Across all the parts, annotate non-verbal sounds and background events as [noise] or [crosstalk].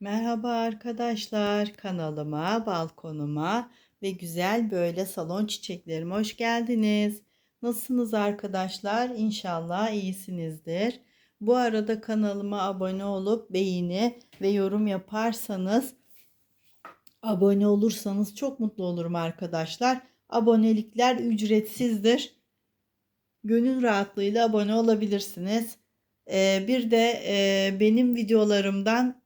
Merhaba arkadaşlar, kanalıma, balkonuma ve güzel böyle salon çiçeklerime hoş geldiniz. Nasılsınız arkadaşlar? İnşallah iyisinizdir. Bu arada kanalıma abone olup beğeni ve yorum yaparsanız, abone olursanız çok mutlu olurum arkadaşlar. Abonelikler ücretsizdir. Gönül rahatlığıyla abone olabilirsiniz. Ee, bir de e, benim videolarımdan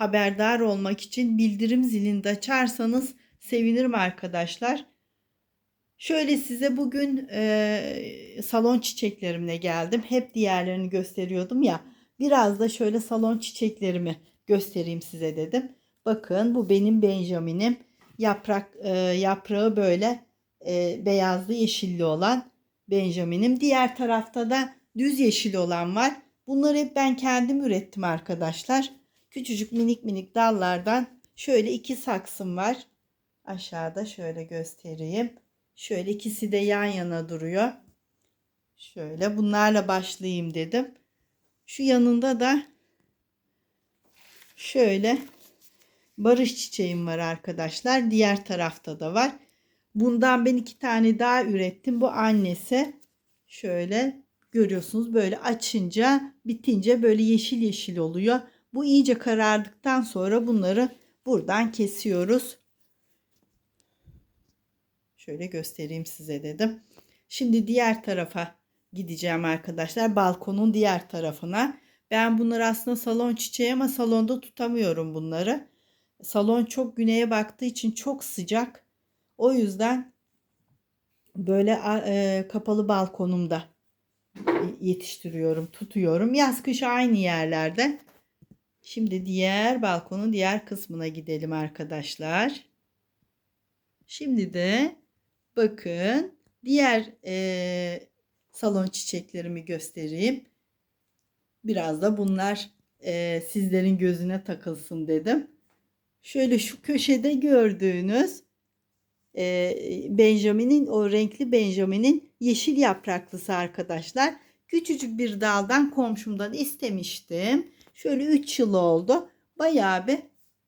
haberdar olmak için bildirim zilini de açarsanız sevinirim arkadaşlar. Şöyle size bugün e, salon çiçeklerimle geldim. Hep diğerlerini gösteriyordum ya. Biraz da şöyle salon çiçeklerimi göstereyim size dedim. Bakın bu benim Benjamin'im. Yaprak e, yaprağı böyle e, beyazlı yeşilli olan Benjamin'im. Diğer tarafta da düz yeşil olan var. Bunları hep ben kendim ürettim arkadaşlar. Küçücük minik minik dallardan şöyle iki saksım var. Aşağıda şöyle göstereyim. Şöyle ikisi de yan yana duruyor. Şöyle bunlarla başlayayım dedim. Şu yanında da şöyle barış çiçeğim var arkadaşlar. Diğer tarafta da var. Bundan ben iki tane daha ürettim. Bu annesi. Şöyle görüyorsunuz böyle açınca bitince böyle yeşil yeşil oluyor. Bu iyice karardıktan sonra bunları buradan kesiyoruz. Şöyle göstereyim size dedim. Şimdi diğer tarafa gideceğim arkadaşlar. Balkonun diğer tarafına. Ben bunları aslında salon çiçeği ama salonda tutamıyorum bunları. Salon çok güneye baktığı için çok sıcak. O yüzden böyle e, kapalı balkonumda yetiştiriyorum, tutuyorum. Yaz kış aynı yerlerde. Şimdi diğer balkonun diğer kısmına gidelim arkadaşlar. Şimdi de bakın diğer e, salon çiçeklerimi göstereyim. Biraz da bunlar e, sizlerin gözüne takılsın dedim. Şöyle şu köşede gördüğünüz e, Benjamin'in o renkli Benjamin'in yeşil yapraklısı arkadaşlar. Küçücük bir daldan komşumdan istemiştim. Şöyle 3 yıl oldu. Bayağı bir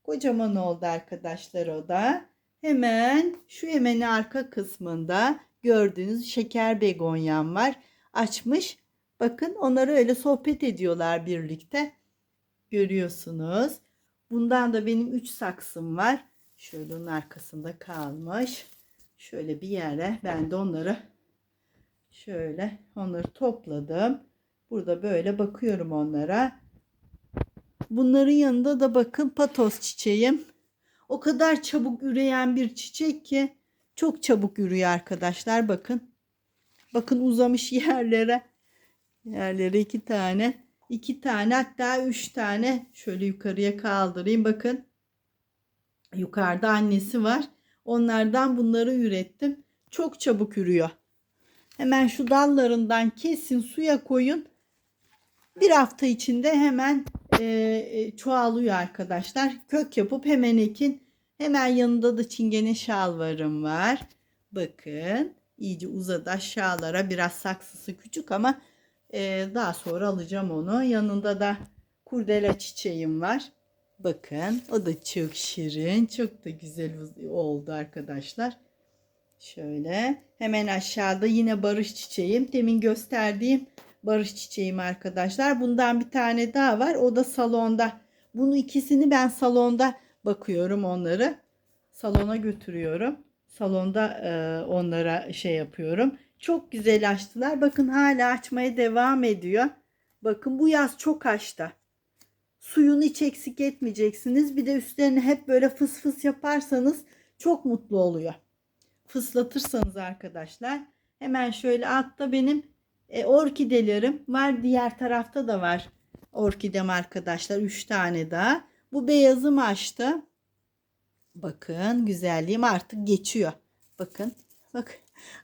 kocaman oldu arkadaşlar o da. Hemen şu hemen arka kısmında gördüğünüz şeker begonyam var. Açmış. Bakın onları öyle sohbet ediyorlar birlikte. Görüyorsunuz. Bundan da benim 3 saksım var. Şöyle onun arkasında kalmış. Şöyle bir yere ben de onları şöyle onları topladım. Burada böyle bakıyorum onlara. Bunların yanında da bakın patos çiçeğim. O kadar çabuk üreyen bir çiçek ki çok çabuk ürüyor arkadaşlar bakın. Bakın uzamış [laughs] yerlere. Yerlere iki tane. iki tane hatta üç tane. Şöyle yukarıya kaldırayım bakın. Yukarıda annesi var. Onlardan bunları ürettim. Çok çabuk ürüyor. Hemen şu dallarından kesin suya koyun. Bir hafta içinde hemen e, çoğalıyor arkadaşlar. Kök yapıp hemen ekin. Hemen yanında da çingene şalvarım var. Bakın iyice uzadı aşağılara. Biraz saksısı küçük ama e, daha sonra alacağım onu. Yanında da kurdela çiçeğim var. Bakın o da çok şirin. Çok da güzel oldu arkadaşlar. Şöyle hemen aşağıda yine barış çiçeğim. Demin gösterdiğim barış çiçeğim arkadaşlar. Bundan bir tane daha var. O da salonda. Bunu ikisini ben salonda bakıyorum onları. Salona götürüyorum. Salonda e, onlara şey yapıyorum. Çok güzel açtılar. Bakın hala açmaya devam ediyor. Bakın bu yaz çok açtı. Suyunu hiç eksik etmeyeceksiniz. Bir de üstlerini hep böyle fıs fıs yaparsanız çok mutlu oluyor. Fıslatırsanız arkadaşlar. Hemen şöyle altta benim e, orkidelerim var. Diğer tarafta da var orkidem arkadaşlar. 3 tane daha. Bu beyazım açtı. Bakın güzelliğim artık geçiyor. Bakın. Bak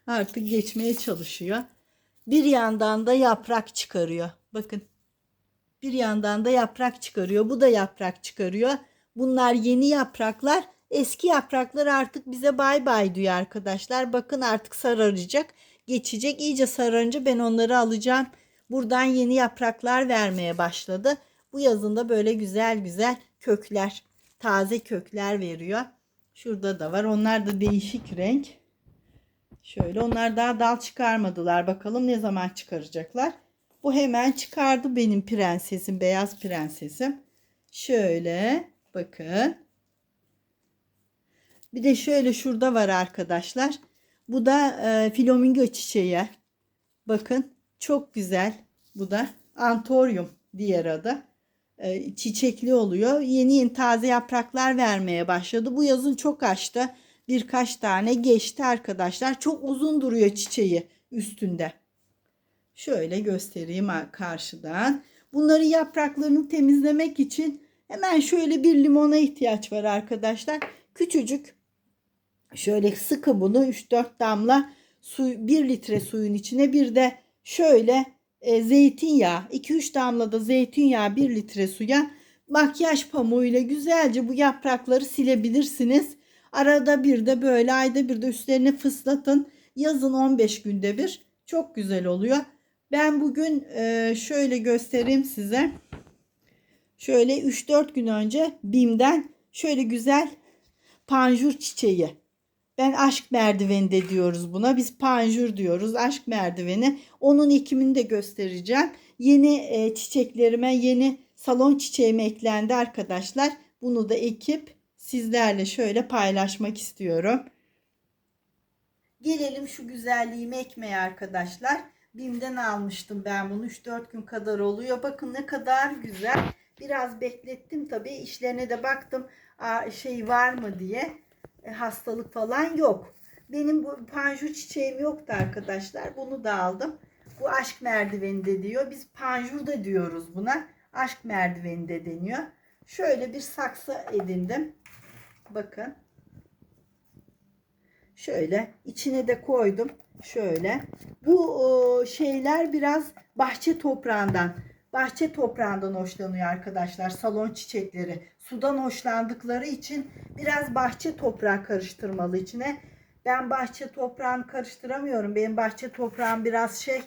artık geçmeye çalışıyor. Bir yandan da yaprak çıkarıyor. Bakın. Bir yandan da yaprak çıkarıyor. Bu da yaprak çıkarıyor. Bunlar yeni yapraklar. Eski yapraklar artık bize bay bay diyor arkadaşlar. Bakın artık sararacak geçecek. İyice sarınca ben onları alacağım. Buradan yeni yapraklar vermeye başladı. Bu yazında böyle güzel güzel kökler, taze kökler veriyor. Şurada da var. Onlar da değişik renk. Şöyle onlar daha dal çıkarmadılar. Bakalım ne zaman çıkaracaklar. Bu hemen çıkardı benim prensesim, beyaz prensesim. Şöyle bakın. Bir de şöyle şurada var arkadaşlar. Bu da e, flamingo çiçeği. Bakın çok güzel. Bu da antorium diğer adı. E, çiçekli oluyor. Yeni yeni taze yapraklar vermeye başladı. Bu yazın çok açtı. Birkaç tane geçti arkadaşlar. Çok uzun duruyor çiçeği üstünde. Şöyle göstereyim karşıdan. Bunları yapraklarını temizlemek için hemen şöyle bir limona ihtiyaç var arkadaşlar. Küçücük şöyle sıkı bunu 3-4 damla su 1 litre suyun içine bir de şöyle e, zeytinyağı 2-3 damla da zeytinyağı 1 litre suya makyaj pamuğuyla güzelce bu yaprakları silebilirsiniz. Arada bir de böyle ayda bir de üstlerini fıslatın. Yazın 15 günde bir çok güzel oluyor. Ben bugün e, şöyle göstereyim size. Şöyle 3-4 gün önce BİM'den şöyle güzel panjur çiçeği. Ben aşk merdiveni de diyoruz buna. Biz panjur diyoruz. Aşk merdiveni. Onun ekimini de göstereceğim. Yeni e, çiçeklerime yeni salon çiçeğime eklendi arkadaşlar. Bunu da ekip sizlerle şöyle paylaşmak istiyorum. Gelelim şu güzelliğimi ekmeye arkadaşlar. BİM'den almıştım ben bunu 3-4 gün kadar oluyor. Bakın ne kadar güzel. Biraz beklettim tabii. İşlerine de baktım şey var mı diye. E, hastalık falan yok. Benim bu panjur çiçeğim yoktu arkadaşlar. Bunu da aldım. Bu aşk merdiveni de diyor. Biz panjur da diyoruz buna. Aşk merdiveni de deniyor. Şöyle bir saksı edindim. Bakın. Şöyle içine de koydum. Şöyle. Bu şeyler biraz bahçe toprağından bahçe toprağından hoşlanıyor arkadaşlar. Salon çiçekleri. Sudan hoşlandıkları için biraz bahçe toprağı karıştırmalı içine. Ben bahçe toprağını karıştıramıyorum. Benim bahçe toprağım biraz şey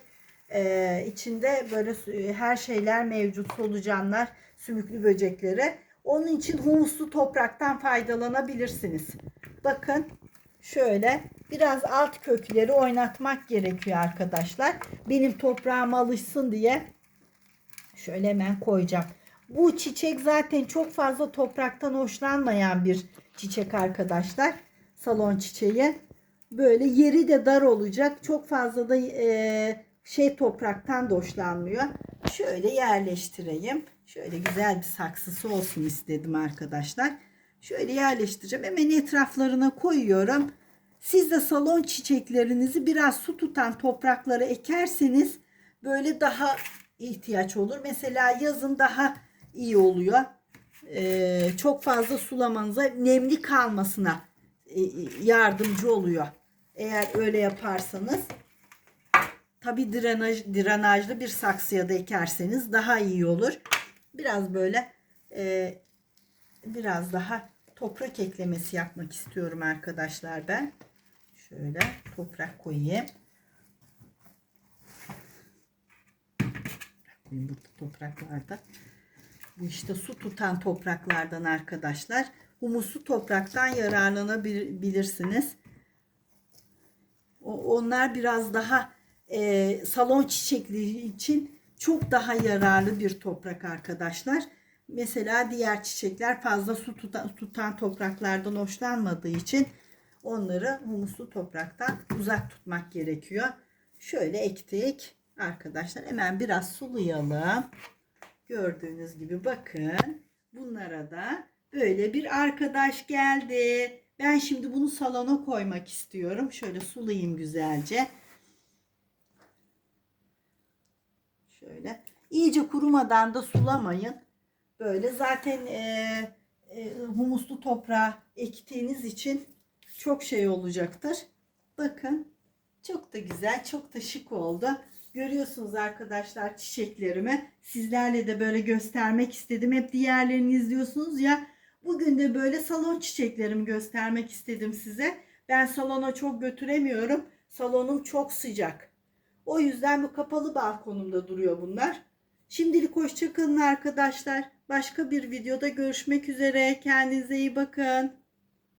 e, içinde böyle her şeyler mevcut. Solucanlar, sümüklü böcekleri. Onun için humuslu topraktan faydalanabilirsiniz. Bakın şöyle biraz alt kökleri oynatmak gerekiyor arkadaşlar. Benim toprağıma alışsın diye şöyle hemen koyacağım. Bu çiçek zaten çok fazla topraktan hoşlanmayan bir çiçek arkadaşlar. Salon çiçeği. Böyle yeri de dar olacak. Çok fazla da e, şey topraktan da hoşlanmıyor. Şöyle yerleştireyim. Şöyle güzel bir saksısı olsun istedim arkadaşlar. Şöyle yerleştireceğim. Hemen etraflarına koyuyorum. Siz de salon çiçeklerinizi biraz su tutan topraklara ekerseniz böyle daha ihtiyaç olur. Mesela yazın daha iyi oluyor. Ee, çok fazla sulamanıza nemli kalmasına e, yardımcı oluyor. Eğer öyle yaparsanız tabi drenaj, drenajlı bir saksıya da ekerseniz daha iyi olur. Biraz böyle e, biraz daha toprak eklemesi yapmak istiyorum arkadaşlar ben. Şöyle toprak koyayım. Bu topraklarda. Bu işte su tutan topraklardan arkadaşlar. Humuslu topraktan yararlanabilirsiniz. Onlar biraz daha e, salon çiçekleri için çok daha yararlı bir toprak arkadaşlar. Mesela diğer çiçekler fazla su tutan, tutan topraklardan hoşlanmadığı için onları humuslu topraktan uzak tutmak gerekiyor. Şöyle ektik arkadaşlar. Hemen biraz sulayalım. Gördüğünüz gibi bakın. Bunlara da böyle bir arkadaş geldi. Ben şimdi bunu salona koymak istiyorum. Şöyle sulayayım güzelce. Şöyle. iyice kurumadan da sulamayın. Böyle zaten e, e, humuslu toprağa ektiğiniz için çok şey olacaktır. Bakın çok da güzel, çok da şık oldu. Görüyorsunuz arkadaşlar çiçeklerimi. Sizlerle de böyle göstermek istedim. Hep diğerlerini izliyorsunuz ya. Bugün de böyle salon çiçeklerimi göstermek istedim size. Ben salona çok götüremiyorum. Salonum çok sıcak. O yüzden bu kapalı balkonumda duruyor bunlar. Şimdilik hoşçakalın arkadaşlar. Başka bir videoda görüşmek üzere. Kendinize iyi bakın.